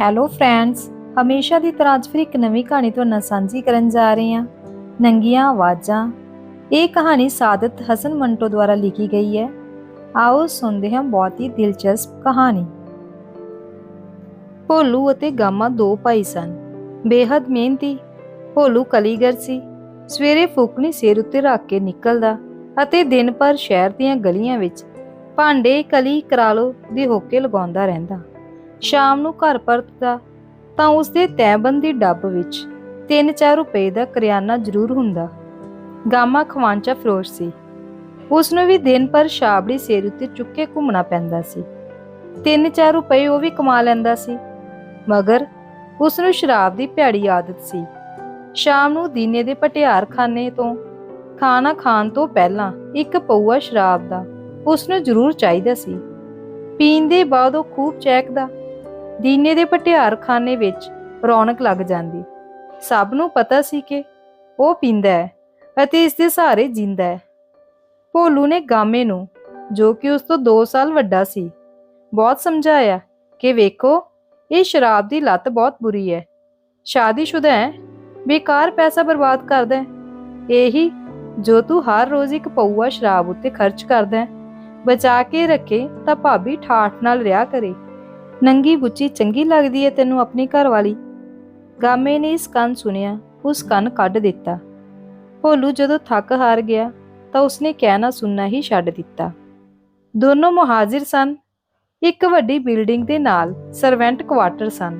Hello friends ਹਮੇਸ਼ਾ ਦੀ ਤਰ੍ਹਾਂ ਅੱਜ ਫਿਰ ਇੱਕ ਨਵੀਂ ਕਹਾਣੀ ਤੁਹਾਡੇ ਨਾਲ ਸਾਂਝੀ ਕਰਨ ਜਾ ਰਹੇ ਹਾਂ। ਨੰਗੀਆਂ ਆਵਾਜ਼ਾਂ। ਇਹ ਕਹਾਣੀ ਸਾਦਤ ਹਸਨ ਮੰਟੋ ਦੁਆਰਾ ਲਿਖੀ ਗਈ ਹੈ। ਆਓ ਸੁਣਦੇ ਹਾਂ ਬਹੁਤ ਹੀ ਦਿਲਚਸਪ ਕਹਾਣੀ। ਭੋਲੂ ਅਤੇ ਗਾਮਾ ਦੋ ਭਾਈ ਸਨ। ਬੇਹੱਦ ਮਿਹਨਤੀ, ਭੋਲੂ ਕਲੀਗਰ ਸੀ। ਸਵੇਰੇ ਫੂਕਣੀ ਸਿਰ ਉੱਤੇ ਰੱਖ ਕੇ ਨਿਕਲਦਾ ਅਤੇ ਦਿਨ ਭਰ ਸ਼ਹਿਰ ਦੀਆਂ ਗਲੀਆਂ ਵਿੱਚ ਭਾਂਡੇ ਕਲੀ ਕਰਾਲੋ ਦੇ ਹੋਕੇ ਲਗਾਉਂਦਾ ਰਹਿੰਦਾ। ਸ਼ਾਮ ਨੂੰ ਘਰ ਪਰਤਦਾ, ਤਾਂ ਉਸਦੇ ਤੈਬੰਦੀ ਡੱਬ ਵਿੱਚ 3-4 ਰੁਪਏ ਦਾ ਕਰਿਆਨਾ ਜ਼ਰੂਰ ਹੁੰਦਾ। ਗਾਮਾ ਖਵਾਂਚਾ ਫਰੋਸ਼ ਸੀ। ਉਸ ਨੂੰ ਵੀ ਦਿਨ ਭਰ ਸ਼ਾਬੜੀ ਸਿਰ ਉੱਤੇ ਚੁੱਕੇ ਘੁੰਮਣਾ ਪੈਂਦਾ ਸੀ। 3-4 ਰੁਪਏ ਉਹ ਵੀ ਕਮਾ ਲੈਂਦਾ ਸੀ, ਮਗਰ ਉਸ ਨੂੰ ਸ਼ਰਾਬ ਦੀ ਭੈੜੀ ਆਦਤ ਸੀ। ਸ਼ਾਮ ਨੂੰ ਦੀਨੇ ਦੇ ਪਟਿਆਰਖਾਨੇ ਤੋਂ ਖਾਣਾ ਖਾਣ ਤੋਂ ਪਹਿਲਾਂ ਇੱਕ ਪਊਆ ਸ਼ਰਾਬ ਦਾ ਉਸ ਨੂੰ ਜ਼ਰੂਰ ਚਾਹੀਦਾ ਸੀ। ਪੀਣ ਦੇ ਬਾਅਦ ਉਹ ਖੂਬ ਚਹਿਕਦਾ ਦੀਨੇ ਦੇ ਪਟਿਆਰਖਾਨੇ ਵਿੱਚ ਰੌਣਕ ਲੱਗ ਜਾਂਦੀ। ਸਭ ਨੂੰ ਪਤਾ ਸੀ ਕਿ ਉਹ ਪੀਂਦਾ ਹੈ ਅਤੇ ਇਸ ਦੇ ਸਹਾਰੇ ਜਿੰਦਾ ਹੈ। ਭੋਲੂ ਨੇ ਗਾਮੇ ਨੂੰ, ਜੋ ਕਿ ਉਸ ਤੋਂ 2 ਸਾਲ ਵੱਡਾ ਸੀ, ਬਹੁਤ ਸਮਝਾਇਆ ਕਿ ਵੇਖੋ, ਇਹ ਸ਼ਰਾਬ ਦੀ ਲਤ ਬਹੁਤ ਬੁਰੀ ਹੈ। ਸ਼ਾਦੀशुदा ਹੈ, ਬੇਕਾਰ ਪੈਸਾ ਬਰਬਾਦ ਕਰਦਾ ਹੈ। ਇਹੀ ਜੋ ਤੂੰ ਹਰ ਰੋਜ਼ ਇੱਕ ਪਊਆ ਸ਼ਰਾਬ ਉੱਤੇ ਖਰਚ ਕਰਦਾ ਹੈ, ਬਚਾ ਕੇ ਰੱਖੇ ਤਾਂ ਭਾਬੀ ਠਾਠ ਨਾਲ ਰਿਹਾ ਕਰੇ। ਨੰਗੀ ਬੁੱਚੀ ਚੰਗੀ ਲੱਗਦੀ ਹੈ ਤੈਨੂੰ ਆਪਣੀ ਘਰ ਵਾਲੀ। ਗਾਮੇ ਨੇ ਇਸ ਕੰਨ ਸੁਣਿਆ, ਉਸ ਕੰਨ ਕੱਢ ਦਿੱਤਾ। ਭੋਲੂ ਜਦੋਂ ਥੱਕ ਹਾਰ ਗਿਆ, ਤਾਂ ਉਸਨੇ ਕਹਿਣਾ ਸੁਣਨਾ ਹੀ ਛੱਡ ਦਿੱਤਾ। ਦੋਨੋਂ ਮੁਹਾਜ਼ਿਰ ਸਨ। ਇੱਕ ਵੱਡੀ ਬਿਲਡਿੰਗ ਦੇ ਨਾਲ ਸਰਵੈਂਟ ਕੁਆਟਰ ਸਨ।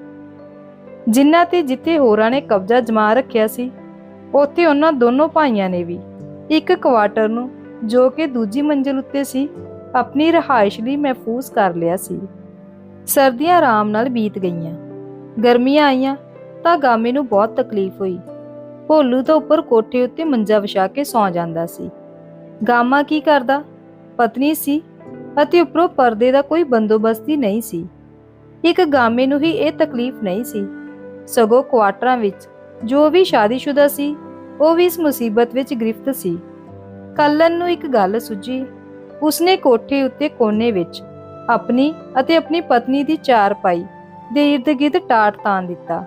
ਜਿਨ੍ਹਾਂ ਤੇ ਜਿੱਥੇ ਹੋਰਾਂ ਨੇ ਕਬਜ਼ਾ ਜਮਾ ਰੱਖਿਆ ਸੀ, ਉੱਥੇ ਉਹਨਾਂ ਦੋਨੋਂ ਭਾਈਆਂ ਨੇ ਵੀ ਇੱਕ ਕੁਆਟਰ ਨੂੰ ਜੋ ਕਿ ਦੂਜੀ ਮੰਜ਼ਿਲ ਉੱਤੇ ਸੀ, ਆਪਣੀ ਰਹਾਇਸ਼ ਲਈ ਮਹਿਫੂਜ਼ ਕਰ ਲਿਆ ਸੀ। ਸਰਦੀਆਂ ਆਰਾਮ ਨਾਲ ਬੀਤ ਗਈਆਂ। ਗਰਮੀਆਂ ਆਈਆਂ ਤਾਂ ਗਾਮੇ ਨੂੰ ਬਹੁਤ ਤਕਲੀਫ ਹੋਈ। ਭੋਲੂ ਤਾਂ ਉੱਪਰ ਕੋਠੇ ਉੱਤੇ ਮੰਜਾ ਵਿਛਾ ਕੇ ਸੌਂ ਜਾਂਦਾ ਸੀ। ਗਾਮਾ ਕੀ ਕਰਦਾ? ਪਤਨੀ ਸੀ ਅਤੇ ਉੱਪਰੋਂ ਪਰਦੇ ਦਾ ਕੋਈ ਬੰਦੋਬਸਤ ਹੀ ਨਹੀਂ ਸੀ। ਇੱਕ ਗਾਮੇ ਨੂੰ ਹੀ ਇਹ ਤਕਲੀਫ ਨਹੀਂ ਸੀ। ਸਗੋਂ ਕੁਆਟਰਾਂ ਵਿੱਚ ਜੋ ਵੀ ਸ਼ਾਦੀशुदा ਸੀ, ਉਹ ਵੀ ਇਸ ਮੁਸੀਬਤ ਵਿੱਚ ਗ੍ਰਿਫਤ ਸੀ। ਕੱਲਨ ਨੂੰ ਇੱਕ ਗੱਲ ਸੁਝੀ। ਉਸਨੇ ਕੋਠੇ ਉੱਤੇ ਕੋਨੇ ਵਿੱਚ ਆਪਣੀ ਅਤੇ ਆਪਣੀ ਪਤਨੀ ਦੀ ਚਾਰਪਾਈ ਦੇ ਇਰਦ-ਗਿਰਦ ਟਾਟ ਤਾਣ ਦਿੱਤਾ।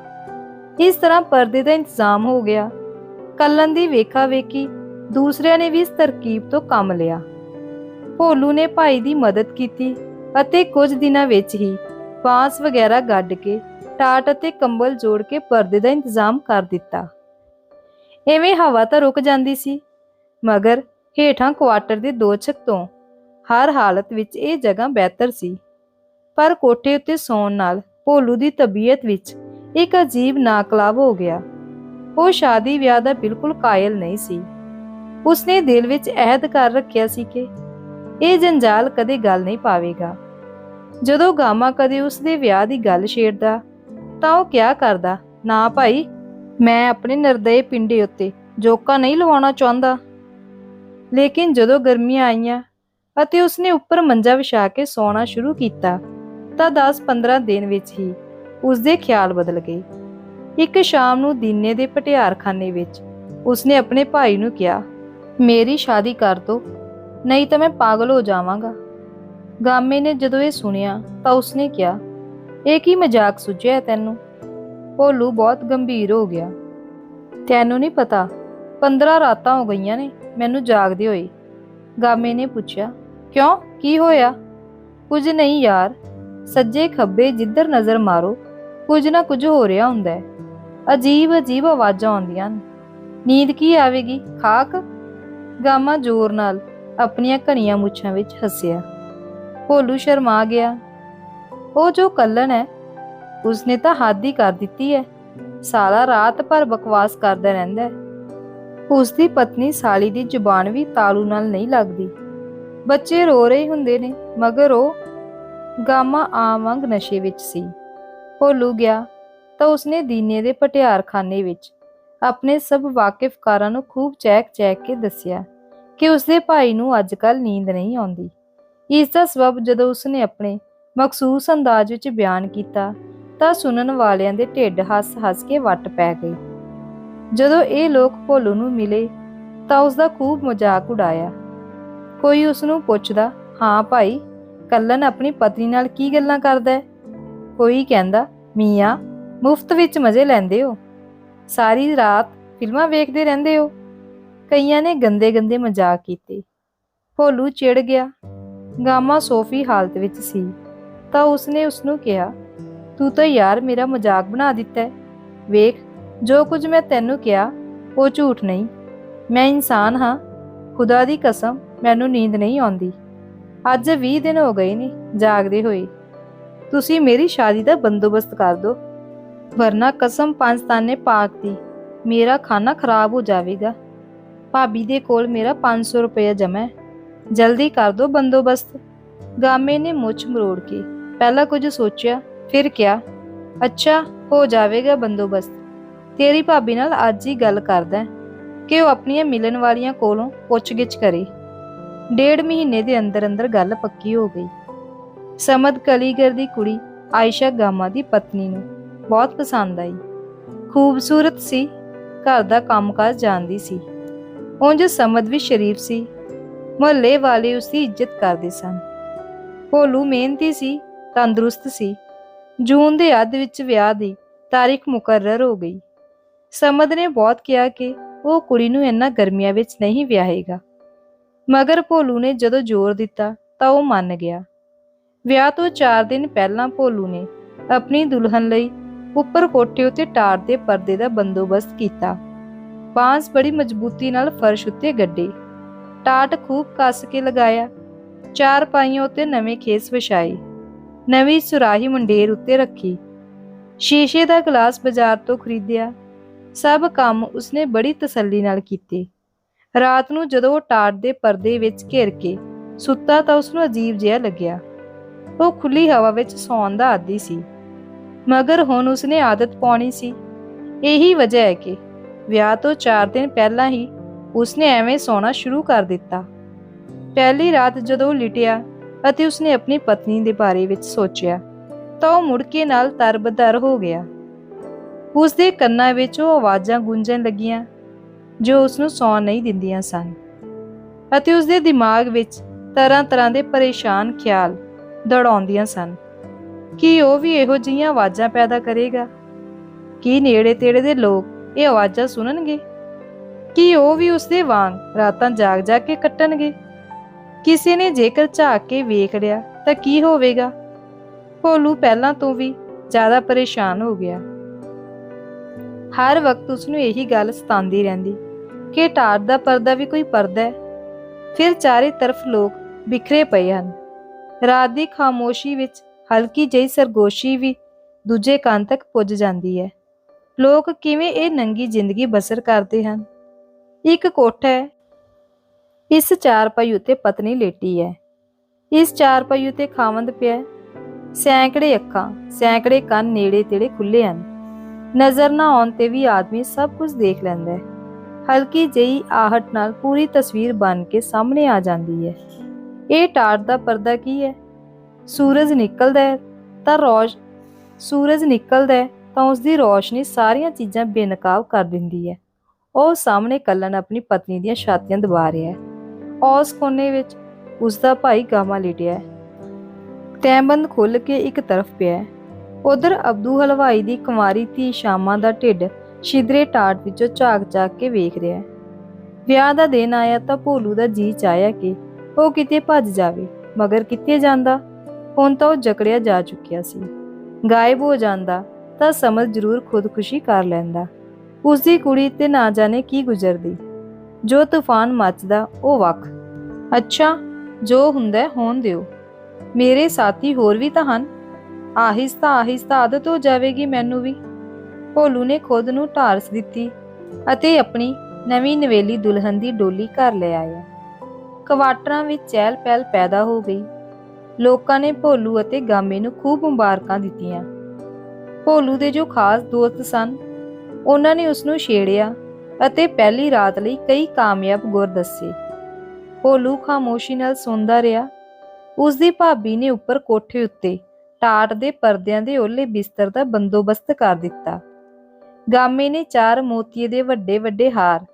ਇਸ ਤਰ੍ਹਾਂ ਪਰਦੇ ਦਾ ਇੰਤਜ਼ਾਮ ਹੋ ਗਿਆ। ਕੱਲਨ ਦੀ ਵੇਖਾ ਵੇਖੀ ਦੂਸਰਿਆਂ ਨੇ ਵੀ ਇਸ ਤਰਕੀਬ ਤੋਂ ਕੰਮ ਲਿਆ। ਭੋਲੂ ਨੇ ਭਾਈ ਦੀ ਮਦਦ ਕੀਤੀ ਅਤੇ ਕੁਝ ਦਿਨਾਂ ਵਿੱਚ ਹੀ ਬਾਂਸ ਵਗੈਰਾ ਗੱਡ ਕੇ ਟਾਟ ਅਤੇ ਕੰਬਲ ਜੋੜ ਕੇ ਪਰਦੇ ਦਾ ਇੰਤਜ਼ਾਮ ਕਰ ਦਿੱਤਾ। ਐਵੇਂ ਹਵਾ ਤਾਂ ਰੁਕ ਜਾਂਦੀ ਸੀ, ਮਗਰ ਹੇਠਾਂ ਕੁਆਟਰ ਦੇ ਦੋ ਛੱਕ ਤੋਂ ਹਰ ਹਾਲਤ ਵਿੱਚ ਇਹ ਜਗ੍ਹਾ ਬਿਹਤਰ ਸੀ। ਪਰ ਕੋਠੇ ਉੱਤੇ ਸੌਣ ਨਾਲ ਭੋਲੂ ਦੀ ਤਬੀਅਤ ਵਿੱਚ ਇੱਕ ਅਜੀਬ ਨਾਕਲਾਬ ਹੋ ਗਿਆ। ਉਹ ਸ਼ਾਦੀ ਵਿਆਹ ਦਾ ਬਿਲਕੁਲ ਕਾਇਲ ਨਹੀਂ ਸੀ। ਉਸਨੇ ਦਿਲ ਵਿੱਚ ਅਹਿਦ ਕਰ ਰੱਖਿਆ ਸੀ ਕਿ ਇਹ ਜੰਜਾਲ ਕਦੇ ਗੱਲ ਨਹੀਂ ਪਾਵੇਗਾ। ਜਦੋਂ ਗਾਮਾ ਕਦੇ ਉਸਦੇ ਵਿਆਹ ਦੀ ਗੱਲ ਛੇੜਦਾ, ਤਾਂ ਉਹ ਕਿਆ ਕਰਦਾ, ਨਾ ਭਾਈ, ਮੈਂ ਆਪਣੇ ਨਿਰਦਏ ਪਿੰਡੇ ਉੱਤੇ ਜੋਕਾ ਨਹੀਂ ਲਵਾਉਣਾ ਚਾਹੁੰਦਾ। ਲੇਕਿਨ ਜਦੋਂ ਗਰਮੀਆਂ ਆਈਆਂ ਅਤੇ ਉਸਨੇ ਉੱਪਰ ਮੰਜਾ ਵਿਛਾ ਕੇ ਸੌਣਾ ਸ਼ੁਰੂ ਕੀਤਾ, ਤਾਂ 10-15 ਦਿਨ ਵਿੱਚ ਹੀ ਉਸਦੇ ਖਿਆਲ ਬਦਲ ਗਏ। ਇੱਕ ਸ਼ਾਮ ਨੂੰ ਦੀਨੇ ਦੇ ਪਟਿਆਰਖਾਨੇ ਵਿੱਚ ਉਸਨੇ ਆਪਣੇ ਭਾਈ ਨੂੰ ਕਿਹਾ, ਮੇਰੀ ਸ਼ਾਦੀ ਕਰ ਦੋ, ਨਹੀਂ ਤਾਂ ਮੈਂ ਪਾਗਲ ਹੋ ਜਾਵਾਂਗਾ। ਗਾਮੇ ਨੇ ਜਦੋਂ ਇਹ ਸੁਣਿਆ, ਤਾਂ ਉਸਨੇ ਕਿਹਾ, ਇਹ ਕੀ ਮਜ਼ਾਕ ਸੁਝਿਆ ਹੈ ਤੈਨੂੰ? ਭੋਲੂ ਬਹੁਤ ਗੰਭੀਰ ਹੋ ਗਿਆ। ਤੈਨੂੰ ਨਹੀਂ ਪਤਾ 15 ਰਾਤਾਂ ਹੋ ਗਈਆਂ ਨੇ, ਮੈਨੂੰ ਜਾਗਦੇ ਹੋਏ। ਗਾਮੇ ਨੇ ਪੁੱਛਿਆ ਕਿਉਂ? ਕੀ ਹੋਇਆ? ਕੁਝ ਨਹੀਂ ਯਾਰ। ਸੱਜੇ ਖੱਬੇ ਜਿੱਧਰ ਨਜ਼ਰ ਮਾਰੋ, ਕੁਝ ਨਾ ਕੁਝ ਹੋ ਰਿਹਾ ਹੁੰਦਾ ਹੈ। ਅਜੀਬ ਅਜੀਬ ਆਵਾਜ਼ਾਂ ਆਉਂਦੀਆਂ ਨੇ ਨੀਂਦ ਕੀ ਆਵੇਗੀ? ਖਾਕ? ਗਾਮਾ ਜ਼ੋਰ ਨਾਲ ਆਪਣੀਆਂ ਘਣੀਆਂ ਮੁੱਛਾਂ ਵਿੱਚ ਹੱਸਿਆ। ਭੋਲੂ ਸ਼ਰਮਾ ਗਿਆ। ਉਹ ਜੋ ਕੱਲਣ ਹੈ, ਉਸਨੇ ਤਾਂ ਹੱਦ ਹੀ ਕਰ ਦਿੱਤੀ ਹੈ। ਸਾਲਾ ਰਾਤ ਭਰ ਬਕਵਾਸ ਕਰਦਾ ਰਹਿੰਦਾ ਹੈ। ਉਸ ਦੀ ਪਤਨੀ ਸਾਲੀ ਦੀ ਜ਼ੁਬਾਨ ਵੀ ਤਾਲੂ ਨਾਲ ਨਹੀਂ ਲੱਗਦੀ। ਬੱਚੇ ਰੋ ਰਹੇ ਹੁੰਦੇ ਨੇ, ਮਗਰ ਉਹ ਗਾਮਾ ਆਮ ਵਾਂਗ ਨਸ਼ੇ ਵਿੱਚ ਸੀ। ਭੋਲੂ ਗਿਆ ਤਾਂ ਉਸਨੇ ਦੀਨੇ ਦੇ ਪਟਿਆਰਖਾਨੇ ਵਿੱਚ ਆਪਣੇ ਸਭ ਵਾਕਿਫਕਾਰਾਂ ਨੂੰ ਖੂਬ ਚੈਕ ਚੈਕ ਕੇ ਦੱਸਿਆ ਕਿ ਉਸਦੇ ਭਾਈ ਨੂੰ ਅੱਜਕੱਲ ਨੀਂਦ ਨਹੀਂ ਆਉਂਦੀ। ਇਸ ਦਾ ਸਬਬ ਜਦੋਂ ਉਸਨੇ ਆਪਣੇ ਮਖਸੂਸ ਅੰਦਾਜ਼ ਵਿੱਚ ਬਿਆਨ ਕੀਤਾ ਤਾਂ ਸੁਣਨ ਵਾਲਿਆਂ ਦੇ ਢਿੱਡ ਹੱਸ-ਹੱਸ ਕੇ ਵੱਟ ਪੈ ਗਏ। ਜਦੋਂ ਇਹ ਲੋਕ ਭੋਲੂ ਨੂੰ ਮਿਲੇ ਤਾਂ ਉਸ ਦਾ ਖੂਬ ਮਜ਼ਾਕ ਉਡਾਇਆ। ਕੋਈ ਉਸ ਨੂੰ ਪੁੱਛਦਾ, ਹਾਂ ਭਾਈ, ਕੱਲਨ ਆਪਣੀ ਪਤਨੀ ਨਾਲ ਕੀ ਗੱਲਾਂ ਕਰਦਾ ਹੈ? ਕੋਈ ਕਹਿੰਦਾ, ਮੀਆਂ, ਮੁਫਤ ਵਿੱਚ ਮਜ਼ੇ ਲੈਂਦੇ ਹੋ। ਸਾਰੀ ਰਾਤ ਫਿਲਮਾਂ ਵੇਖਦੇ ਰਹਿੰਦੇ ਹੋ? ਕਈਆਂ ਨੇ ਗੰਦੇ ਗੰਦੇ ਮਜ਼ਾਕ ਕੀਤੇ। ਭੋਲੂ ਚਿੜ ਗਿਆ। ਗਾਮਾ ਸੋਫੀ ਹਾਲਤ ਵਿੱਚ ਸੀ। ਤਾਂ ਉਸਨੇ ਉਸ ਨੂੰ ਕਿਹਾ, ਤੂੰ ਤਾਂ ਯਾਰ ਮੇਰਾ ਮਜ਼ਾਕ ਬਣਾ ਦਿੱਤਾ ਵੇਖ, ਜੋ ਕੁਝ ਮੈਂ ਤੈਨੂੰ ਕਿਹਾ, ਉਹ ਝੂਠ ਨਹੀਂ। ਮੈਂ ਇਨਸਾਨ ਹਾਂ। ਖੁਦਾ ਦੀ ਕਸਮ ਮੈਨੂੰ ਨੀਂਦ ਨਹੀਂ ਆਉਂਦੀ। ਅੱਜ 20 ਦਿਨ ਹੋ ਗਏ ਨੇ ਜਾਗਦੇ ਹੋਏ। ਤੁਸੀਂ ਮੇਰੀ ਸ਼ਾਦੀ ਦਾ ਬੰਦੋਬਸਤ ਕਰ ਦਿਓ। ਵਰਨਾ ਕਸਮ ਪੰਜ ਤਾਨੇ ਪਾਕ ਦੀ ਮੇਰਾ ਖਾਣਾ ਖਰਾਬ ਹੋ ਜਾਵੇਗਾ। ਭਾਬੀ ਦੇ ਕੋਲ ਮੇਰਾ 500 ਰੁਪਏ ਜਮ੍ਹਾਂ ਹੈ। ਜਲਦੀ ਕਰ ਦਿਓ ਬੰਦੋਬਸਤ। ਗਾਮੇ ਨੇ ਮੁੱਛ ਮਰੋੜ ਕੇ ਪਹਿਲਾਂ ਕੁਝ ਸੋਚਿਆ, ਫਿਰ ਕਿਹਾ, ਅੱਛਾ, ਹੋ ਜਾਵੇਗਾ ਬੰਦੋਬਸਤ। ਤੇਰੀ ਭਾਬੀ ਨਾਲ ਅੱਜ ਹੀ ਗੱਲ ਕਰਦਾ ਕਿ ਉਹ ਆਪਣੀਆਂ ਮਿਲਣ ਵਾਲੀਆਂ ਕੋਲੋਂ ਪੁੱਛਗਿੱਛ ਕਰੇ। ਡੇਢ ਮਹੀਨੇ ਦੇ ਅੰਦਰ ਅੰਦਰ ਗੱਲ ਪੱਕੀ ਹੋ ਗਈ। ਸਮਦ ਕਲੀਗਰ ਦੀ ਕੁੜੀ ਆਇਸ਼ਾ ਗਾਮਾ ਦੀ ਪਤਨੀ ਨੂੰ ਬਹੁਤ ਪਸੰਦ ਆਈ। ਖੂਬਸੂਰਤ ਸੀ, ਘਰ ਦਾ ਕੰਮਕਾਜ ਜਾਣਦੀ ਸੀ। ਉਂਝ ਸਮਦ ਵੀ ਸ਼ਰੀਫ ਸੀ, ਮੁਹੱਲੇ ਵਾਲੇ ਉਸ ਦੀ ਇੱਜ਼ਤ ਕਰਦੇ ਸਨ। ਭੋਲੂ ਮਿਹਨਤੀ ਸੀ, ਤੰਦਰੁਸਤ ਸੀ। ਜੂਨ ਦੇ ਅੱਧ ਵਿੱਚ ਵਿਆਹ ਦੀ ਤਾਰੀਖ ਮੁਕਰਰ ਹੋ ਗਈ। ਸਮਦ ਨੇ ਬਹੁਤ ਕਿਹਾ ਕਿ ਉਹ ਕੁੜੀ ਨੂੰ ਇੰਨਾ ਗਰਮੀਆਂ ਵਿੱਚ ਨਹੀਂ ਵਿਆਹੇਗਾ। ਮਗਰ ਭੋਲੂ ਨੇ ਜਦੋਂ ਜ਼ੋਰ ਦਿੱਤਾ ਤਾਂ ਉਹ ਮੰਨ ਗਿਆ। ਵਿਆਹ ਤੋਂ 4 ਦਿਨ ਪਹਿਲਾਂ ਭੋਲੂ ਨੇ ਆਪਣੀ ਦੁਲਹਨ ਲਈ ਉੱਪਰ ਕੋਠੇ ਉੱਤੇ ਟਾਰ ਦੇ ਪਰਦੇ ਦਾ ਬੰਦੋਬਸਤ ਕੀਤਾ। ਬਾਂਸ ਬੜੀ ਮਜ਼ਬੂਤੀ ਨਾਲ ਫਰਸ਼ ਉੱਤੇ ਗੱਡੇ। ਟਾਟ ਖੂਬ ਕੱਸ ਕੇ ਲਗਾਇਆ। ਚਾਰ ਪਾਈਆਂ ਉੱਤੇ ਨਵੇਂ ਖੇਸ ਵਿਛਾਏ। ਨਵੀਂ ਸੁਰਾਹੀ ਮੰਡੇਰ ਉੱਤੇ ਰੱਖੀ। ਸ਼ੀਸ਼ੇ ਦਾ ਗਲਾਸ ਬਾਜ਼ਾਰ ਤੋਂ ਖਰੀਦਿਆ। ਸਭ ਕੰਮ ਉਸਨੇ ਬੜੀ ਤਸੱਲੀ ਨਾਲ ਕੀਤੇ। ਰਾਤ ਨੂੰ ਜਦੋਂ ਉਹ ਟਾਟ ਦੇ ਪਰਦੇ ਵਿੱਚ ਘਿਰ ਕੇ ਸੁੱਤਾ ਤਾਂ ਉਸ ਨੂੰ ਅਜੀਬ ਜਿਹਾ ਲੱਗਿਆ। ਉਹ ਖੁੱਲੀ ਹਵਾ ਵਿੱਚ ਸੌਣ ਦਾ ਆਦੀ ਸੀ। ਮਗਰ ਹੁਣ ਉਸਨੇ ਆਦਤ ਪਾਉਣੀ ਸੀ। ਇਹੀ ਵਜ੍ਹਾ ਹੈ ਕਿ ਵਿਆਹ ਤੋਂ 4 ਦਿਨ ਪਹਿਲਾਂ ਹੀ ਉਸਨੇ ਐਵੇਂ ਸੌਣਾ ਸ਼ੁਰੂ ਕਰ ਦਿੱਤਾ। ਪਹਿਲੀ ਰਾਤ ਜਦੋਂ ਲਿਟਿਆ ਅਤੇ ਉਸਨੇ ਆਪਣੀ ਪਤਨੀ ਦੇ ਬਾਰੇ ਵਿੱਚ ਸੋਚਿਆ, ਤਾਂ ਉਹ ਮੁੜ ਕੇ ਨਾਲ ਤਰਬਦਰ ਹੋ ਗਿਆ। ਉਸਦੇ ਕੰਨਾਂ ਵਿੱਚ ਉਹ ਆਵਾਜ਼ਾਂ ਗੂੰਜਣ ਲੱਗੀਆਂ। ਜੋ ਉਸ ਨੂੰ ਸੌਣ ਨਹੀਂ ਦਿੰਦੀਆਂ ਸਨ। ਅਤੇ ਉਸਦੇ ਦਿਮਾਗ ਵਿੱਚ ਤਰ੍ਹਾਂ ਤਰ੍ਹਾਂ ਦੇ ਪਰੇਸ਼ਾਨ ਖਿਆਲ ਦੌੜਾਉਂਦੀਆਂ ਸਨ। ਕੀ ਉਹ ਵੀ ਇਹੋ ਜਿਹੀਆਂ ਆਵਾਜ਼ਾਂ ਪੈਦਾ ਕਰੇਗਾ? ਕੀ ਨੇੜੇ ਤੇੜੇ ਦੇ ਲੋਕ ਇਹ ਆਵਾਜ਼ਾਂ ਸੁਣਨਗੇ? ਕੀ ਉਹ ਵੀ ਉਸਦੇ ਵਾਂਗ ਰਾਤਾਂ ਜਾਗ ਜਾਗ ਕੇ ਕੱਟਣਗੇ? ਕਿਸੇ ਨੇ ਜੇਕਰ ਝਾਕ ਕੇ ਵੇਖ ਲਿਆ ਤਾਂ ਕੀ ਹੋਵੇਗਾ? ਭੋਲੂ ਪਹਿਲਾਂ ਤੋਂ ਵੀ ਜ਼ਿਆਦਾ ਪਰੇਸ਼ਾਨ ਹੋ ਗਿਆ। ਹਰ ਵਕਤ ਉਸ ਨੂੰ ਇਹੀ ਗੱਲ ਸਤਾਉਂਦੀ ਰਹਿੰਦੀ। ਕਿ ਟਾਰ ਦਾ ਪਰਦਾ ਵੀ ਕੋਈ ਪਰਦਾ ਹੈ। ਫਿਰ ਚਾਰੇ ਤਰਫ ਲੋਕ ਬਿਖਰੇ ਪਏ ਹਨ। ਰਾਤ ਦੀ ਖਾਮੋਸ਼ੀ ਵਿੱਚ ਹਲਕੀ ਜਿਹੀ ਸਰਗੋਸ਼ੀ ਵੀ ਦੂਜੇ ਕੰਨ ਤੱਕ ਪੁੱਜ ਜਾਂਦੀ ਹੈ। ਲੋਕ ਕਿਵੇਂ ਇਹ ਨੰਗੀ ਜ਼ਿੰਦਗੀ ਬਸਰ ਕਰਦੇ ਹਨ? ਇੱਕ ਕੋਠਾ ਹੈ। ਇਸ ਚਾਰਪਾਈ ਉੱਤੇ ਪਤਨੀ ਲੇਟੀ ਹੈ। ਇਸ ਚਾਰਪਾਈ ਉੱਤੇ ਖਾਵੰਦ ਪਿਆ ਸੈਂਕੜੇ ਅੱਖਾਂ, ਸੈਂਕੜੇ ਕੰਨ ਨੇੜੇ ਤੇੜੇ ਖੁੱਲੇ ਹਨ। ਨਜ਼ਰ ਨਾ ਆਉਣ ਤੇ ਵੀ ਆਦਮੀ ਸਭ ਕੁਝ ਦੇਖ ਲੈਂਦਾ ਹੈ। ਹਲਕੀ ਜਿਹੀ ਆਹਟ ਨਾਲ ਪੂਰੀ ਤਸਵੀਰ ਬਣ ਕੇ ਸਾਹਮਣੇ ਆ ਜਾਂਦੀ ਹੈ। ਇਹ ਟਾਟ ਦਾ ਪਰਦਾ ਕੀ ਹੈ? ਸੂਰਜ ਨਿਕਲਦਾ ਹੈ ਤਾਂ ਰੋਸ਼ ਸੂਰਜ ਨਿਕਲਦਾ ਹੈ ਤਾਂ ਉਸ ਦੀ ਰੋਸ਼ਨੀ ਸਾਰੀਆਂ ਚੀਜ਼ਾਂ ਬੇਨਕਾਬ ਕਰ ਦਿੰਦੀ ਹੈ। ਉਹ ਸਾਹਮਣੇ ਕੱਲਨ ਆਪਣੀ ਪਤਨੀ ਦੀਆਂ ਛਾਤੀਆਂ ਦਬਾ ਰਿਹਾ ਹੈ। ਉਸ ਕੋਨੇ ਵਿੱਚ ਉਸ ਦਾ ਭਾਈ ਗਾਮਾ ਲੇਟਿਆ ਹੈ। ਤੈਂਬੰਦ ਖੁੱਲ ਕੇ ਇੱਕ ਤਰਫ ਪਿਆ ਹੈ। ਉਧਰ ਅਬਦੂ ਹਲਵਾਈ ਦੀ ਕੁਮਾਰੀ ਧੀ ਸ਼ਾਮਾ ਦਾ ਢਿੱਡ ਛਿਦਰੇ ਟਾਟ ਵਿੱਚੋਂ ਝਾਕ ਝਾਕ ਕੇ ਵੇਖ ਰਿਹਾ ਵਿਆਹ ਦਾ ਦਿਨ ਆਇਆ ਤਾਂ ਭੋਲੂ ਦਾ ਜੀ ਚਾਹਿਆ ਕਿ ਉਹ ਕਿਤੇ ਭੱਜ ਜਾਵੇ, ਮਗਰ ਕਿੱਥੇ ਜਾਂਦਾ? ਹੁਣ ਤਾਂ ਉਹ ਜਕੜਿਆ ਜਾ ਚੁੱਕਿਆ ਸੀ। ਗਾਇਬ ਹੋ ਜਾਂਦਾ ਤਾਂ ਸਮਝ ਜ਼ਰੂਰ ਖੁਦਕੁਸ਼ੀ ਕਰ ਲੈਂਦਾ। ਉਸ ਦੀ ਕੁੜੀ ਤੇ ਨਾ ਜਾਣੇ ਕੀ ਗੁਜ਼ਰਦੀ। ਜੋ ਤੂਫਾਨ ਮੱਚਦਾ, ਉਹ ਵਕ ਅੱਛਾ, ਜੋ ਹੁੰਦਾ ਹੋਣ ਦਿਓ। ਮੇਰੇ ਸਾਥੀ ਹੋਰ ਵੀ ਤਾਂ ਹਨ। ਆਹਿਸਤਾ ਆਹਿਸਤਾ ਆਦਤ ਹੋ ਜਾਵੇਗੀ ਮੈਨੂੰ ਵੀ। ਭੋਲੂ ਨੇ ਖੁਦ ਨੂੰ ਢਾਰਸ ਦਿੱਤੀ ਅਤੇ ਆਪਣੀ ਨਵੀਂ ਨਵੇਲੀ ਦੁਲਹਨ ਦੀ ਡੋਲੀ ਘਰ ਲੈ ਆਇਆ। ਕਵਾਟਰਾਂ ਵਿੱਚ ਚਹਿਲ ਪਹਿਲ ਪੈਦਾ ਹੋ ਗਈ। ਲੋਕਾਂ ਨੇ ਭੋਲੂ ਅਤੇ ਗਾਮੇ ਨੂੰ ਖੂਬ ਮੁਬਾਰਕਾਂ ਦਿੱਤੀਆਂ। ਭੋਲੂ ਦੇ ਜੋ ਖਾਸ ਦੋਸਤ ਸਨ, ਉਹਨਾਂ ਨੇ ਉਸ ਨੂੰ ਛੇੜਿਆ ਅਤੇ ਪਹਿਲੀ ਰਾਤ ਲਈ ਕਈ ਕਾਮਯਾਬ ਗੁਰ ਦੱਸੇ। ਭੋਲੂ ਖਾਮੋਸ਼ੀ ਨਾਲ ਸੌਂਦਾ ਰਿਹਾ। ਉਸ ਦੀ ਭਾਬੀ ਨੇ ਉੱਪਰ ਕੋਠੇ ਉੱਤੇ ਟਾਟ ਦੇ ਪਰਦਿਆਂ ਦੇ ਓਲੇ ਬਿਸਤਰ ਦਾ ਬੰਦੋਬਸਤ ਕਰ ਦਿੱਤਾ। ਗਾਮੇ ਨੇ ਚਾਰ ਮੋਤੀਏ ਦੇ ਵੱਡੇ ਵੱਡੇ ਹਾਰ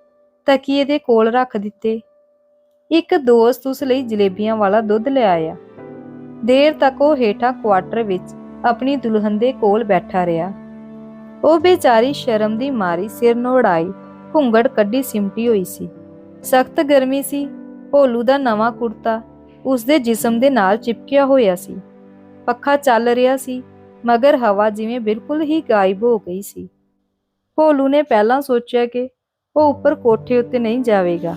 ਤਕੀਏ ਦੇ ਕੋਲ ਰੱਖ ਦਿੱਤੇ। ਇੱਕ ਦੋਸਤ ਉਸ ਲਈ ਜਲੇਬੀਆਂ ਵਾਲਾ ਦੁੱਧ ਲਿਆਇਆ ਦੇਰ ਤੱਕ ਉਹ ਹੇਠਾਂ ਕੁਆਟਰ ਵਿੱਚ ਆਪਣੀ ਦੁਲਹਨ ਦੇ ਕੋਲ ਬੈਠਾ ਰਿਹਾ। ਉਹ ਬੇਚਾਰੀ ਸ਼ਰਮ ਦੀ ਮਾਰੀ ਸਿਰ ਨੋੜਾਈ ਘੁੰਗੜ ਕੱਢੀ ਸਿਮਟੀ ਹੋਈ ਸੀ। ਸਖਤ ਗਰਮੀ ਸੀ, ਭੋਲੂ ਦਾ ਨਵਾਂ ਕੁੜਤਾ ਉਸ ਦੇ ਜਿਸਮ ਦੇ ਨਾਲ ਚਿਪਕਿਆ ਹੋਇਆ ਸੀ। ਪੱਖਾ ਚੱਲ ਰਿਹਾ ਸੀ, ਮਗਰ ਹਵਾ ਜਿਵੇਂ ਬਿਲਕੁਲ ਹੀ ਗਾਇਬ ਹੋ ਗਈ ਸੀ। ਭੋਲੂ ਨੇ ਪਹਿਲਾਂ ਸੋਚਿਆ ਕਿ ਉਹ ਉੱਪਰ ਕੋਠੇ ਉੱਤੇ ਨਹੀਂ ਜਾਵੇਗਾ।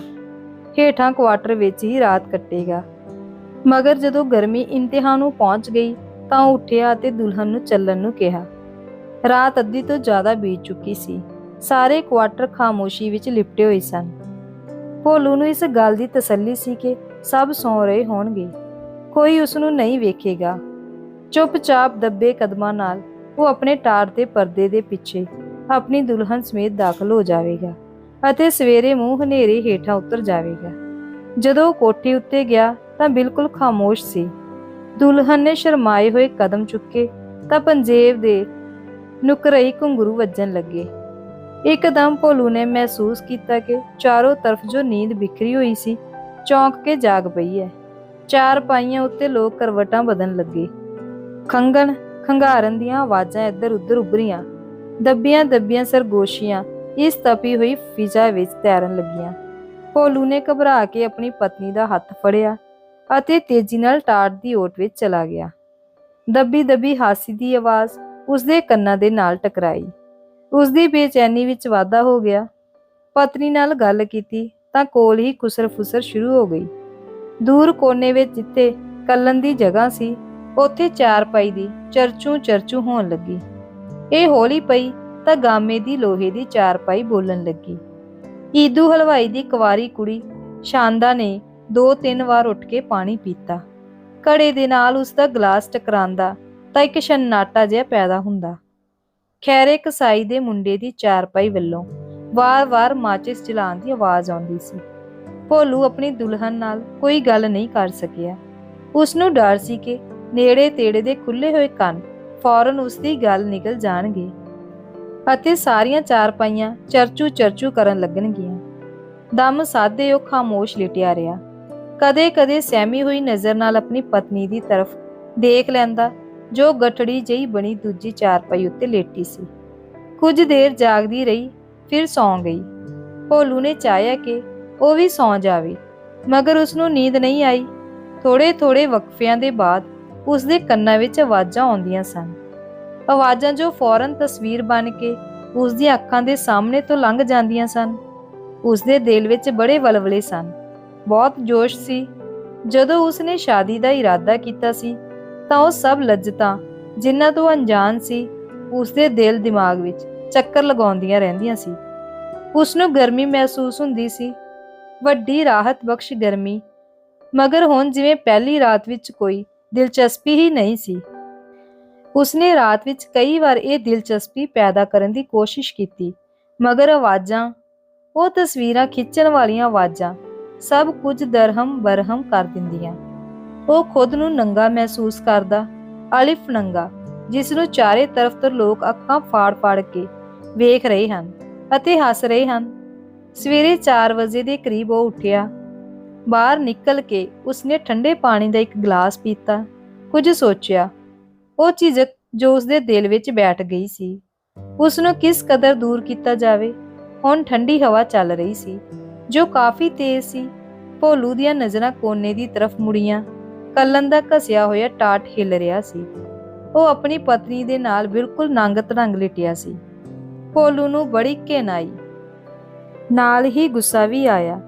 ਹੇਠਾਂ ਕੁਆਟਰ ਵਿੱਚ ਹੀ ਰਾਤ ਕੱਟੇਗਾ। ਮਗਰ ਜਦੋਂ ਗਰਮੀ ਇੰਤਹਾ ਨੂੰ ਪਹੁੰਚ ਗਈ, ਤਾਂ ਉਹ ਉੱਠਿਆ ਅਤੇ ਦੁਲਹਨ ਨੂੰ ਚੱਲਣ ਨੂੰ ਕਿਹਾ। ਰਾਤ ਅੱਧੀ ਤੋਂ ਜ਼ਿਆਦਾ ਬੀਤ ਚੁੱਕੀ ਸੀ। ਸਾਰੇ ਕੁਆਟਰ ਖਾਮੋਸ਼ੀ ਵਿੱਚ ਲਿਪਟੇ ਹੋਏ ਸਨ। ਭੋਲੂ ਨੂੰ ਇਸ ਗੱਲ ਦੀ ਤਸੱਲੀ ਸੀ ਕਿ ਸਭ ਸੌਂ ਰਹੇ ਹੋਣਗੇ। ਕੋਈ ਉਸ ਨੂੰ ਨਹੀਂ ਵੇਖੇਗਾ। ਚੁੱਪਚਾਪ ਦੱਬੇ ਕਦਮਾਂ ਨਾਲ ਉਹ ਆਪਣੇ ਟਾਰ ਦੇ ਪਰਦੇ ਦੇ ਪਿੱਛੇ ਆਪਣੀ ਦੁਲਹਨ ਸਮੇਤ ਦਾਖਲ ਹੋ ਜਾਵੇਗਾ ਅਤੇ ਸਵੇਰੇ ਮੂੰਹ ਹਨੇਰੇ ਹੇਠਾਂ ਉਤਰ ਜਾਵੇਗਾ। ਜਦੋਂ ਉਹ ਕੋਠੀ ਉੱਤੇ ਗਿਆ ਤਾਂ ਬਿਲਕੁਲ ਖਾਮੋਸ਼ ਸੀ। ਦੁਲਹਨ ਨੇ ਸ਼ਰਮਾਏ ਹੋਏ ਕਦਮ ਚੁੱਕੇ ਤਾਂ ਪੰਜੇਬ ਦੇ ਨੁਕਰਈ ਘੁੰਗਰੂ ਵੱਜਣ ਲੱਗੇ। ਇੱਕਦਮ ਭੋਲੂ ਨੇ ਮਹਿਸੂਸ ਕੀਤਾ ਕਿ ਚਾਰੋਂ ਤਰਫ ਜੋ ਨੀਂਦ ਬਿਖਰੀ ਹੋਈ ਸੀ, ਚੌਂਕ ਕੇ ਜਾਗ ਪਈ ਹੈ। ਚਾਰ ਪਾਈਆਂ ਉੱਤੇ ਲੋਕ ਕਰਵਟਾਂ ਬਦਲਣ ਲੱਗੇ। ਖੰਗਣ ਖੰਗਾਰਨ ਦੀਆਂ ਆਵਾਜ਼ਾਂ ਇੱਧਰ ਉੱਧਰ ਉੱਭਰੀਆਂ। ਦੱਬੀਆਂ ਦੱਬੀਆਂ ਸਰਗੋਸ਼ੀਆਂ ਇਸ ਤਪੀ ਹੋਈ ਫਿਜ਼ਾ ਵਿੱਚ ਤੈਰਨ ਲੱਗੀਆਂ। ਭੋਲੂ ਨੇ ਘਬਰਾ ਕੇ ਆਪਣੀ ਪਤਨੀ ਦਾ ਹੱਥ ਫੜਿਆ ਅਤੇ ਤੇਜ਼ੀ ਨਾਲ ਟਾਟ ਦੀ ਓਟ ਵਿੱਚ ਚਲਾ ਗਿਆ। ਦੱਬੀ ਦੱਬੀ ਹਾਸੀ ਦੀ ਆਵਾਜ਼ ਉਸਦੇ ਕੰਨਾਂ ਦੇ ਨਾਲ ਟਕਰਾਈ। ਉਸਦੀ ਬੇਚੈਨੀ ਵਿੱਚ ਵਾਧਾ ਹੋ ਗਿਆ। ਪਤਨੀ ਨਾਲ ਗੱਲ ਕੀਤੀ ਤਾਂ ਕੋਲ ਹੀ ਕੁਸਰ-ਫੁਸਰ ਸ਼ੁਰੂ ਹੋ ਗਈ। ਦੂਰ ਕੋਨੇ ਵਿੱਚ ਜਿੱਥੇ ਕੱਲਨ ਦੀ ਜਗ੍ਹਾ ਸੀ ਉੱਥੇ ਚਾਰ ਪਾਈ ਦੀ ਚਰਚੂ ਚਰਚੂ ਹੋਣ ਲੱਗੀ। ਇਹ ਹੌਲੀ ਪਈ ਤਾਂ ਗਾਮੇ ਦੀ ਲੋਹੇ ਦੀ ਚਾਰਪਾਈ ਬੋਲਣ ਲੱਗੀ। ਈਦੂ ਹਲਵਾਈ ਦੀ ਕੁਵਾਰੀ ਕੁੜੀ ਸ਼ਾਂਦਾ ਨੇ ਦੋ ਤਿੰਨ ਵਾਰ ਉੱਠ ਕੇ ਪਾਣੀ ਪੀਤਾ। ਘੜੇ ਦੇ ਨਾਲ ਉਸ ਦਾ ਗਲਾਸ ਟਕਰਾਂਦਾ ਤਾਂ ਇੱਕ ਸ਼ਨਾਟਾ ਜਿਹਾ ਪੈਦਾ ਹੁੰਦਾ। ਖੈਰੇ ਕਸਾਈ ਦੇ ਮੁੰਡੇ ਦੀ ਚਾਰਪਾਈ ਵੱਲੋਂ ਵਾਰ-ਵਾਰ ਮਾਚਿਸ ਜਲਾਉਣ ਦੀ ਆਵਾਜ਼ ਆਉਂਦੀ ਸੀ। ਭੋਲੂ ਆਪਣੀ ਦੁਲਹਨ ਨਾਲ ਕੋਈ ਗੱਲ ਨਹੀਂ ਕਰ ਸਕਿਆ। ਉਸ ਨੂੰ ਡਰ ਸੀ ਕਿ ਨੇੜੇ ਤੇੜੇ ਦੇ ਖੁੱਲੇ ਹੋਏ ਕੰਨ ਫੌਰਨ ਉਸ ਦੀ ਗੱਲ ਨਿਕਲ ਜਾਣਗੇ ਅਤੇ ਸਾਰੀਆਂ ਚਾਰਪਾਈਆਂ ਚਰਚੂ ਚਰਚੂ ਕਰਨ ਲੱਗਣਗੀਆਂ। ਦਮ ਸਾਦੇ ਉਹ ਖਾਮੋਸ਼ ਲਿਟਿਆ ਰਿਹਾ। ਕਦੇ-ਕਦੇ ਸਹਿਮੀ ਹੋਈ ਨਜ਼ਰ ਨਾਲ ਆਪਣੀ ਪਤਨੀ ਦੀ ਤਰਫ ਦੇਖ ਲੈਂਦਾ, ਜੋ ਗਠੜੀ ਜਿਹੀ ਬਣੀ ਦੂਜੀ ਚਾਰਪਾਈ ਉੱਤੇ ਲੇਟੀ ਸੀ। ਕੁਝ ਦੇਰ ਜਾਗਦੀ ਰਹੀ, ਫਿਰ ਸੌਂ ਗਈ। ਭੋਲੂ ਨੇ ਚਾਹਿਆ ਕਿ ਉਹ ਵੀ ਸੌਂ ਜਾਵੇ, ਮਗਰ ਉਸ ਨੂੰ ਨੀਂਦ ਨਹੀਂ ਆਈ। ਥੋੜੇ-ਥੋੜੇ ਵਕਫਿਆਂ ਦੇ ਬਾਅਦ ਉਸ ਦੇ ਕੰਨਾਂ ਵਿੱਚ ਆਵਾਜ਼ਾਂ ਆਉਂਦੀਆਂ ਸਨ। ਆਵਾਜ਼ਾਂ ਜੋ ਫੌਰਨ ਤਸਵੀਰ ਬਣ ਕੇ ਉਸ ਦੀਆਂ ਅੱਖਾਂ ਦੇ ਸਾਹਮਣੇ ਤੋਂ ਲੰਘ ਜਾਂਦੀਆਂ ਸਨ। ਉਸ ਦੇ ਦਿਲ ਵਿੱਚ ਬੜੇ ਵਲਵਲੇ ਸਨ। ਬਹੁਤ ਜੋਸ਼ ਸੀ। ਜਦੋਂ ਉਸ ਨੇ ਸ਼ਾਦੀ ਦਾ ਇਰਾਦਾ ਕੀਤਾ ਸੀ, ਤਾਂ ਉਹ ਸਭ ਲੱਜਤਾਂ ਜਿਨ੍ਹਾਂ ਤੋਂ ਅਣਜਾਣ ਸੀ ਉਸ ਦੇ ਦਿਲ ਦਿਮਾਗ ਵਿੱਚ ਚੱਕਰ ਲਗਾਉਂਦੀਆਂ ਰਹਿੰਦੀਆਂ ਸੀ। ਉਸ ਨੂੰ ਗਰਮੀ ਮਹਿਸੂਸ ਹੁੰਦੀ ਸੀ। ਵੱਡੀ ਰਾਹਤ ਬਖਸ਼ ਗਰਮੀ। ਮਗਰ ਹੁਣ ਜਿਵੇਂ ਪਹਿਲੀ ਰਾਤ ਵਿੱਚ ਕੋਈ ਦਿਲਚਸਪੀ ਹੀ ਨਹੀਂ ਸੀ। ਉਸਨੇ ਰਾਤ ਵਿੱਚ ਕਈ ਵਾਰ ਇਹ ਦਿਲਚਸਪੀ ਪੈਦਾ ਕਰਨ ਦੀ ਕੋਸ਼ਿਸ਼ ਕੀਤੀ, ਮਗਰ ਆਵਾਜ਼ਾਂ, ਉਹ ਤਸਵੀਰਾਂ ਖਿੱਚਣ ਵਾਲੀਆਂ ਆਵਾਜ਼ਾਂ ਸਭ ਕੁਝ ਦਰਹਮ ਬਰਹਮ ਕਰ ਦਿੰਦੀਆਂ। ਉਹ ਖੁਦ ਨੂੰ ਨੰਗਾ ਮਹਿਸੂਸ ਕਰਦਾ, ਅਲਿਫ ਨੰਗਾ, ਜਿਸ ਨੂੰ ਚਾਰੇ ਤਰਫ ਤੋਂ ਲੋਕ ਅੱਖਾਂ ਫਾੜ-ਫਾੜ ਕੇ ਵੇਖ ਰਹੇ ਹਨ ਅਤੇ ਹੱਸ ਰਹੇ ਹਨ। ਸਵੇਰੇ 4 ਵਜੇ ਦੇ ਕਰੀਬ ਉਹ ਉੱਠਿਆ। ਬਾਹਰ ਨਿਕਲ ਕੇ ਉਸਨੇ ਠੰਡੇ ਪਾਣੀ ਦਾ ਇੱਕ ਗਲਾਸ ਪੀਤਾ। ਕੁਝ ਸੋਚਿਆ, ਉਹ ਝਿਜਕ ਜੋ ਉਸਦੇ ਦਿਲ ਵਿੱਚ ਬੈਠ ਗਈ ਸੀ। ਉਸ ਨੂੰ ਕਿਸ ਕਦਰ ਦੂਰ ਕੀਤਾ ਜਾਵੇ? ਹੁਣ ਠੰਡੀ ਹਵਾ ਚੱਲ ਰਹੀ ਸੀ, ਜੋ ਕਾਫੀ ਤੇਜ਼ ਸੀ। ਭੋਲੂ ਦੀਆਂ ਨਜ਼ਰਾਂ ਕੋਨੇ ਦੀ ਤਰਫ ਮੁੜੀਆਂ। ਕੱਲਨ ਦਾ ਘਸਿਆ ਹੋਇਆ ਟਾਟ ਹਿਲ ਰਿਹਾ ਸੀ। ਉਹ ਆਪਣੀ ਪਤਨੀ ਦੇ ਨਾਲ ਬਿਲਕੁਲ ਨੰਗ ਤੜੰਗ ਲਿਟਿਆ ਸੀ। ਭੋਲੂ ਨੂੰ ਬੜੀ ਘਿਣ ਆਈ। ਨਾਲ ਹੀ ਗੁੱਸਾ ਵੀ ਆਇਆ।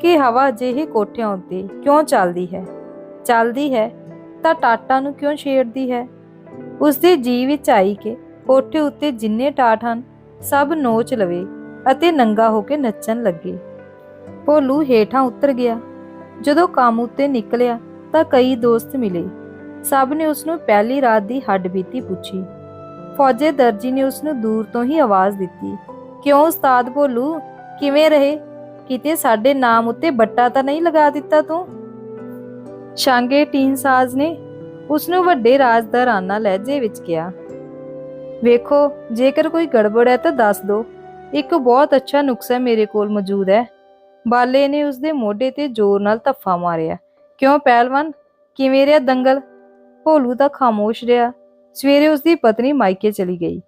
ਕਿ ਹਵਾ ਅਜਿਹੇ ਕੋਠਿਆਂ ਉੱਤੇ ਕਿਉਂ ਚੱਲਦੀ ਹੈ? ਚੱਲਦੀ ਹੈ ਤਾਂ ਟਾਟਾਂ ਨੂੰ ਕਿਉਂ ਛੇੜਦੀ ਹੈ? ਉਸ ਦੇ ਜੀ ਵਿੱਚ ਆਈ ਕਿ ਕੋਠੇ ਉੱਤੇ ਜਿੰਨੇ ਟਾਟ ਹਨ, ਸਭ ਨੋਚ ਲਵੇ ਅਤੇ ਨੰਗਾ ਹੋ ਕੇ ਨੱਚਣ ਲੱਗੇ। ਭੋਲੂ ਹੇਠਾਂ ਉਤਰ ਗਿਆ। ਜਦੋਂ ਕੰਮ ਉੱਤੇ ਨਿਕਲਿਆ ਤਾਂ ਕਈ ਦੋਸਤ ਮਿਲੇ। ਸਭ ਨੇ ਉਸ ਨੂੰ ਪਹਿਲੀ ਰਾਤ ਦੀ ਹੱਡਬੀਤੀ ਪੁੱਛੀ। ਫੌਜੇ ਦਰਜੀ ਨੇ ਉਸ ਨੂੰ ਦੂਰ ਤੋਂ ਹੀ ਆਵਾਜ਼ ਦਿੱਤੀ, ਕਿਉਂ ਉਸਤਾਦ ਭੋਲੂ? ਕਿਵੇਂ ਰਹੇ? ਕਿਤੇ ਸਾਡੇ ਨਾਮ ਉੱਤੇ ਬੱਟਾ ਤਾਂ ਨਹੀਂ ਲਗਾ ਦਿੱਤਾ ਤੂੰ? ਸ਼ਾਂਗੇ ਟੀਨ ਸਾਜ਼ ਨੇ ਉਸ ਨੂੰ ਵੱਡੇ ਰਾਜਦਾਰਾਨਾ ਲਹਿਜੇ ਵਿੱਚ ਕਿਹਾ। ਵੇਖੋ, ਜੇਕਰ ਕੋਈ ਗੜਬੜ ਹੈ ਤਾਂ ਦੱਸ ਦਿਓ ਇੱਕ ਬਹੁਤ ਅੱਛਾ ਨੁਕਸਾ ਮੇਰੇ ਕੋਲ ਮੌਜੂਦ ਹੈ। ਬਾਲੇ ਨੇ ਉਸਦੇ ਮੋਢੇ ਤੇ ਜ਼ੋਰ ਨਾਲ ਧੱਫਾ ਮਾਰਿਆ। ਕਿਉਂ ਪਹਿਲਵਾਨ? ਕਿਵੇਂ ਰਿਹਾ ਦੰਗਲ? ਭੋਲੂ ਤਾਂ ਖਾਮੋਸ਼ ਰਿਹਾ। ਸਵੇਰੇ ਉਸਦੀ ਪਤਨੀ ਮਾਇਕੇ ਚਲੀ ਗਈ।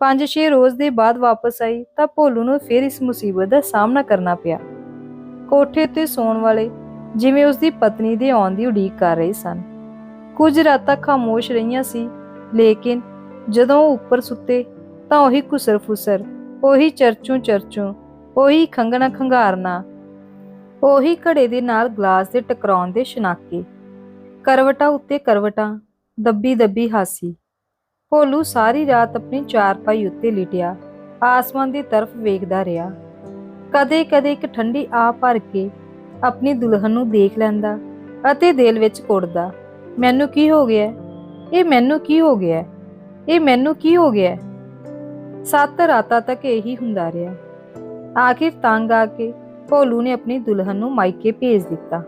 5-6 ਰੋਜ਼ ਦੇ ਬਾਅਦ ਵਾਪਸ ਆਈ ਤਾਂ ਭੋਲੂ ਨੂੰ ਫਿਰ ਇਸ ਮੁਸੀਬਤ ਦਾ ਸਾਹਮਣਾ ਕਰਨਾ ਪਿਆ। ਕੋਠੇ ਤੇ ਸੌਣ ਵਾਲੇ ਜਿਵੇਂ ਉਸ ਦੀ ਪਤਨੀ ਦੇ ਆਉਣ ਦੀ ਉਡੀਕ ਕਰ ਰਹੇ ਸਨ। ਕੁਝ ਰਾਤਾਂ ਖਾਮੋਸ਼ ਰਹੀਆਂ ਸੀ, ਲੇਕਿਨ ਜਦੋਂ ਉਹ ਉੱਪਰ ਸੁੱਤੇ ਤਾਂ ਉਹੀ ਕੁਸਰ ਫੁਸਰ ਉਹੀ ਚਰਚੂ ਚਰਚੂ ਉਹੀ ਖੰਗਣਾ ਖੰਗਾਰਨਾ ਉਹੀ ਘੜੇ ਦੇ ਨਾਲ ਗਲਾਸ ਦੇ ਟਕਰਾਉਣ ਦੇ ਸ਼ਨਾਕੇ ਕਰਵਟਾਂ ਉੱਤੇ ਕਰਵਟਾਂ ਦੱਬੀ ਦੱਬੀ ਹਾਸੀ। ਭੋਲੂ ਸਾਰੀ ਰਾਤ ਆਪਣੀ ਚਾਰਪਾਈ ਉੱਤੇ ਲਿਟਿਆ, ਆਸਮਾਨ ਦੀ ਤਰਫ ਵੇਖਦਾ ਰਿਹਾ। ਕਦੇ-ਕਦੇ ਇੱਕ ਠੰਡੀ ਆ ਭਰ ਕੇ ਆਪਣੀ ਦੁਲਹਨ ਨੂੰ ਦੇਖ ਲੈਂਦਾ ਅਤੇ ਦਿਲ ਵਿੱਚ ਕੁੜਦਾ ਮੈਨੂੰ ਕੀ ਹੋ ਗਿਆ? ਇਹ ਮੈਨੂੰ ਕੀ ਹੋ ਗਿਆ? ਇਹ ਮੈਨੂੰ ਕੀ ਹੋ ਗਿਆ? ਸੱਤ ਰਾਤਾਂ ਤੱਕ ਇਹੀ ਹੁੰਦਾ ਰਿਹਾ। ਆਖਿਰ ਤੰਗ ਆ ਕੇ ਭੋਲੂ ਨੇ ਆਪਣੀ ਦੁਲਹਨ ਨੂੰ ਮਾਇਕੇ ਭੇਜ ਦਿੱਤਾ।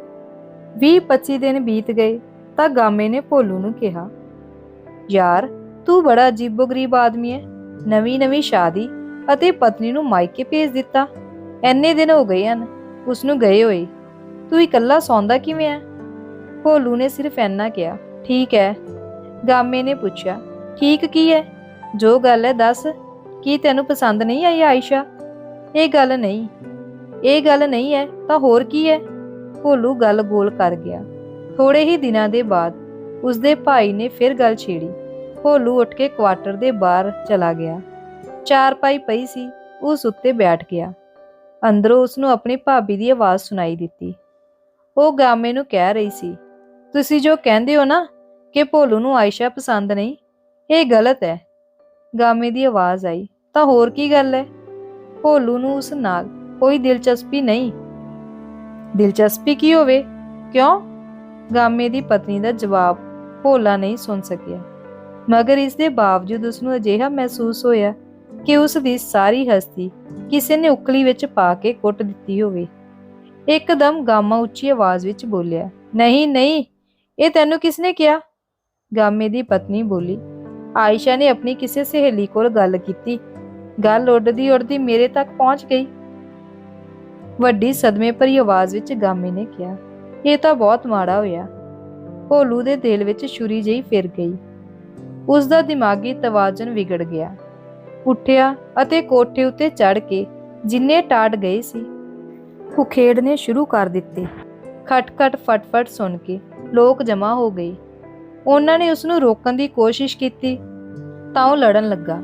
20-25 ਦਿਨ ਬੀਤ ਗਏ ਤਾਂ ਗਾਮੇ ਨੇ ਭੋਲੂ ਨੂੰ ਕਿਹਾ, ਯਾਰ ਤੂੰ ਬੜਾ ਅਜੀਬੋ-ਗਰੀਬ ਆਦਮੀ ਹੈ ਨਵੀਂ ਨਵੀਂ ਸ਼ਾਦੀ ਅਤੇ ਪਤਨੀ ਨੂੰ ਮਾਇਕੇ ਭੇਜ ਦਿੱਤਾ। ਐਨੇ ਦਿਨ ਹੋ ਗਏ ਹਨ, ਉਸ ਨੂੰ ਗਏ ਹੋਏ। ਤੂੰ ਇਕੱਲਾ ਸੌਂਦਾ ਕਿਵੇਂ ਹੈ ਭੋਲੂ ਨੇ ਸਿਰਫ ਐਨਾ ਕਿਹਾ, ਠੀਕ ਹੈ ਗਾਮੇ ਨੇ ਪੁੱਛਿਆ, ਠੀਕ ਕੀ ਹੈ ਜੋ ਗੱਲ ਹੈ ਦੱਸ, ਕੀ ਤੈਨੂੰ ਪਸੰਦ ਨਹੀਂ ਆਈ ਆਇਸ਼ਾ? ਇਹ ਗੱਲ ਨਹੀਂ। ਇਹ ਗੱਲ ਨਹੀਂ ਹੈ ਤਾਂ ਹੋਰ ਕੀ ਹੈ ਭੋਲੂ ਗੱਲ ਗੋਲ ਕਰ ਗਿਆ। ਥੋੜੇ ਹੀ ਦਿਨਾਂ ਦੇ ਬਾਅਦ ਉਸਦੇ ਭਾਈ ਨੇ ਫਿਰ ਗੱਲ ਛੇੜੀ। ਭੋਲੂ ਉੱਠ ਕੇ ਕੁਆਟਰ ਦੇ ਬਾਹਰ ਚਲਾ ਗਿਆ। ਚਾਰਪਾਈ ਪਈ ਸੀ, ਉਸ ਉੱਤੇ ਬੈਠ ਗਿਆ। ਅੰਦਰੋਂ ਉਸ ਨੂੰ ਆਪਣੀ ਭਾਬੀ ਦੀ ਆਵਾਜ਼ ਸੁਣਾਈ ਦਿੱਤੀ। ਉਹ ਗਾਮੇ ਨੂੰ ਕਹਿ ਰਹੀ ਸੀ, ਤੁਸੀਂ ਜੋ ਕਹਿੰਦੇ ਹੋ ਨਾ ਕਿ ਭੋਲੂ ਨੂੰ ਆਇਸ਼ਾ ਪਸੰਦ ਨਹੀਂ, ਇਹ ਗਲਤ ਹੈ। ਗਾਮੇ ਦੀ ਆਵਾਜ਼ ਆਈ, ਤਾਂ ਹੋਰ ਕੀ ਗੱਲ ਹੈ? ਭੋਲੂ ਨੂੰ ਉਸ ਨਾਲ ਕੋਈ ਦਿਲਚਸਪੀ ਨਹੀਂ। ਦਿਲਚਸਪੀ ਕੀ ਹੋਵੇ? ਕਿਉਂ? ਗਾਮੇ ਦੀ ਪਤਨੀ ਦਾ ਜਵਾਬ ਭੋਲਾ ਨਹੀਂ ਸੁਣ ਸਕਿਆ। ਮਗਰ ਇਸ ਦੇ ਬਾਵਜੂਦ ਉਸ ਨੂੰ ਅਜਿਹਾ ਮਹਿਸੂਸ ਹੋਇਆ ਕਿ ਉਸ ਦੀ ਸਾਰੀ ਹਸਤੀ ਕਿਸੇ ਨੇ ਉਕਲੀ ਵਿੱਚ ਪਾ ਕੇ ਕੁੱਟ ਦਿੱਤੀ ਹੋਵੇ। ਇੱਕਦਮ ਗਾਮਾ ਉੱਚੀ ਆਵਾਜ਼ ਵਿੱਚ ਬੋਲਿਆ, ਨਹੀਂ ਨਹੀਂ, ਇਹ ਤੈਨੂੰ ਕਿਸਨੇ ਕਿਹਾ? ਗਾਮੇ ਦੀ ਪਤਨੀ ਬੋਲੀ, ਆਇਸ਼ਾ ਨੇ ਆਪਣੀ ਕਿਸੇ ਸਹੇਲੀ ਕੋਲ ਗੱਲ ਕੀਤੀ। ਗੱਲ ਉੱਡਦੀ ਉੱਡਦੀ ਮੇਰੇ ਤੱਕ ਪਹੁੰਚ ਗਈ। ਵੱਡੀ ਸਦਮੇ ਭਰੀ ਆਵਾਜ਼ ਵਿੱਚ ਗਾਮੇ ਨੇ ਕਿਹਾ, ਇਹ ਤਾਂ ਬਹੁਤ ਮਾੜਾ ਹੋਇਆ। ਭੋਲੂ ਦੇ ਦਿਲ ਵਿੱਚ ਛੁਰੀ ਜਿਹੀ ਫਿਰ ਗਈ। ਉਸ ਦਾ ਦਿਮਾਗੀ ਤਵਾਜ਼ਨ ਵਿਗੜ ਗਿਆ। ਉੱਠਿਆ ਅਤੇ ਕੋਠੇ ਉੱਤੇ ਚੜ ਕੇ ਜਿੰਨੇ ਟਾੜ ਗਏ ਸੀ, ਉਖੇੜਨੇ ਸ਼ੁਰੂ ਕਰ ਦਿੱਤੇ। ਖਟਖਟ ਫਟਫਟ ਸੁਣ ਕੇ ਲੋਕ ਜਮ੍ਹਾਂ ਹੋ ਗਏ। ਉਹਨਾਂ ਨੇ ਉਸ ਨੂੰ ਰੋਕਣ ਦੀ ਕੋਸ਼ਿਸ਼ ਕੀਤੀ, ਤਾਂ ਉਹ ਲੜਨ ਲੱਗਾ।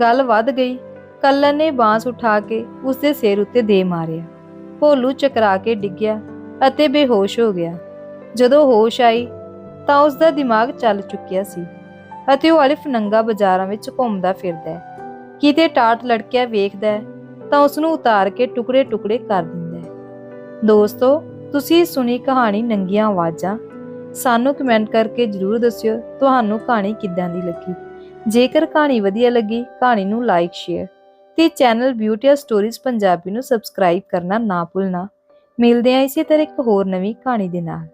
ਗੱਲ ਵੱਧ ਗਈ, ਕੱਲਨ ਨੇ ਬਾਂਸ ਉਠਾ ਕੇ ਉਸ ਦੇ ਸਿਰ ਉੱਤੇ ਦੇ ਮਾਰਿਆ। ਭੋਲੂ ਚਕਰਾ ਕੇ ਡਿੱਗਿਆ ਅਤੇ ਬੇਹੋਸ਼ ਹੋ ਗਿਆ। ਜਦੋਂ ਹੋਸ਼ ਆਈ, ਤਾਂ ਉਸ ਦਾ ਦਿਮਾਗ ਚੱਲ ਚੁੱਕਿਆ ਸੀ। ਅਤੇ ਉਹ ਅਲਿਫ ਨੰਗਾ ਬਾਜ਼ਾਰਾਂ ਵਿੱਚ ਘੁੰਮਦਾ ਫਿਰਦਾ ਹੈ। ਕਿਤੇ ਟਾਟ ਲੜਕਿਆ ਵੇਖਦਾ ਹੈ, ਤਾਂ ਉਸ ਨੂੰ ਉਤਾਰ ਕੇ ਟੁਕੜੇ-ਟੁਕੜੇ ਕਰ ਦਿੰਦਾ ਹੈ। ਦੋਸਤੋ, ਤੁਸੀਂ ਸੁਣੀ ਕਹਾਣੀ ਨੰਗੀਆਂ ਆਵਾਜ਼ਾਂ। ਸਾਨੂੰ ਕਮੈਂਟ ਕਰਕੇ ਜਰੂਰ ਦੱਸਿਓ ਤੁਹਾਨੂੰ ਕਹਾਣੀ ਕਿੱਦਾਂ ਦੀ ਲੱਗੀ। ਜੇਕਰ ਕਹਾਣੀ ਵਧੀਆ ਲੱਗੀ, ਕਹਾਣੀ ਨੂੰ ਲਾਈਕ ਸ਼ੇਅਰ ਤੇ ਚੈਨਲ ਬਿਊਟੀ ਸਟੋਰੀਜ਼ ਪੰਜਾਬੀ ਨੂੰ ਸਬਸਕ੍ਰਾਈਬ ਕਰਨਾ ਨਾ ਭੁੱਲਣਾ। ਮਿਲਦੇ ਹਾਂ ਇਸੇ ਤਰ੍ਹਾਂ ਇੱਕ ਹੋਰ ਨਵੀਂ ਕਹਾਣੀ ਦੇ ਨਾਲ।